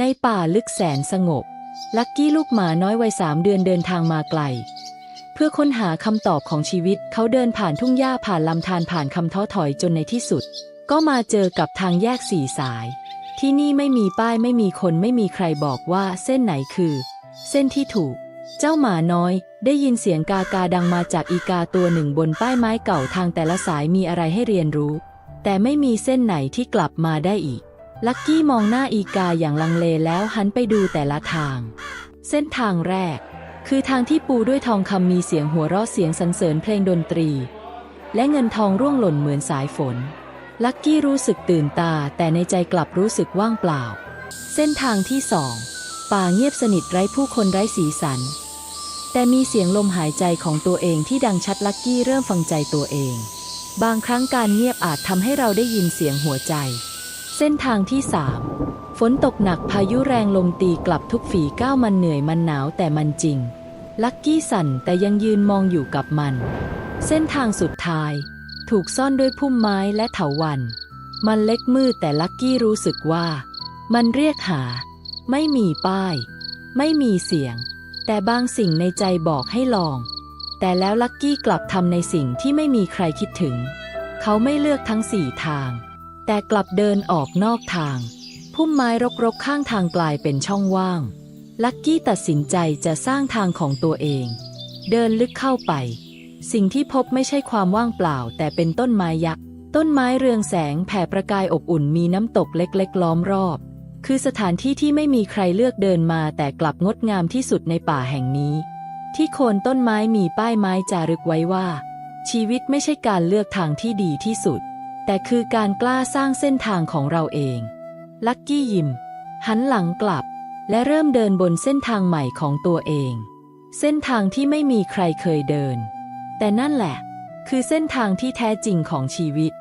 ในป่าลึกแสนสงบ ลักกี้ลูกหมาน้อยวัยสามเดือนเดินทางมาไกล เพื่อค้นหาคำตอบของชีวิตเขาเดินผ่านทุ่งหญ้าผ่านลำธารผ่านคำท้อถอยจนในที่สุด ก็มาเจอกับทางแยกสี่สาย ที่นี่ไม่มีป้ายไม่มีคนไม่มีใครบอกว่าเส้นไหนคือ เส้นที่ถูก เจ้าหมาน้อยได้ยินเสียงกากาดังมาจากอีกาตัวหนึ่งบนป้ายไม้เก่าทางแต่ละสายมีอะไรให้เรียนรู้ แต่ไม่มีเส้นไหนที่กลับมาได้อีก ลักกี้มองหน้าอีกาอย่างลังเลแล้วหันไปดูแต่ละทาง เส้นทางแรก คือทางที่ปูด้วยทองคำมีเสียงหัวเราะเสียงสรรเสริญเพลงดนตรี และเงินทองร่วงหล่นเหมือนสายฝน ลักกี้รู้สึกตื่นตาแต่ในใจกลับรู้สึกว่างเปล่า เส้นทางที่สองป่าเงียบสนิทไร้ผู้คนไร้สีสัน แต่มีเสียงลมหายใจของตัวเองที่ดังชัดลักกี้เริ่มฟังใจตัวเอง บางครั้งการเงียบอาจทำให้เราได้ยินเสียงหัวใจ เส้นทางที่สามฝนตกหนักพายุแรงลมตีกลับทุกฝีก้าวมันเหนื่อยมันหนาวแต่มันจริง ลักกี้สั่นแต่ยังยืนมองอยู่กับมัน เส้นทางสุดท้าย ถูกซ่อนด้วยพุ่มไม้และเถาวัลย์มันเล็กมืดแต่ลักกี้รู้สึกว่า มันเรียกหา ไม่มีป้าย ไม่มีเสียง แต่บางสิ่งในใจบอกให้ลอง แต่แล้วลักกี้กลับทำในสิ่งที่ไม่มีใครคิดถึง เขาไม่เลือกทั้งสี่ทาง แต่กลับเดินออกนอกทาง พุ่มไม้รกๆข้างทางกลายเป็นช่องว่าง ลักกี้ตัดสินใจจะสร้างทางของตัวเอง เดินลึกเข้าไป สิ่งที่พบไม่ใช่ความว่างเปล่า แต่เป็นต้นไม้ยักษ์ต้นไม้เรืองแสงแผ่ประกายอบอุ่นมีน้ำตกเล็กๆ ล้อมรอบ คือสถานที่ที่ไม่มีใครเลือกเดินมา แต่กลับงดงามที่สุดในป่าแห่งนี้ ที่โคนต้นไม้มีป้ายไม้จารึกไว้ว่า ชีวิตไม่ใช่การเลือกทางที่ดีที่สุด แต่คือการกล้าสร้างเส้นทางของเราเอง ลักกี้ยิ้มหันหลังกลับ และเริ่มเดินบนเส้นทางใหม่ของตัวเอง เส้นทางที่ไม่มีใครเคยเดิน แต่นั่นแหละ คือเส้นทางที่แท้จริงของชีวิต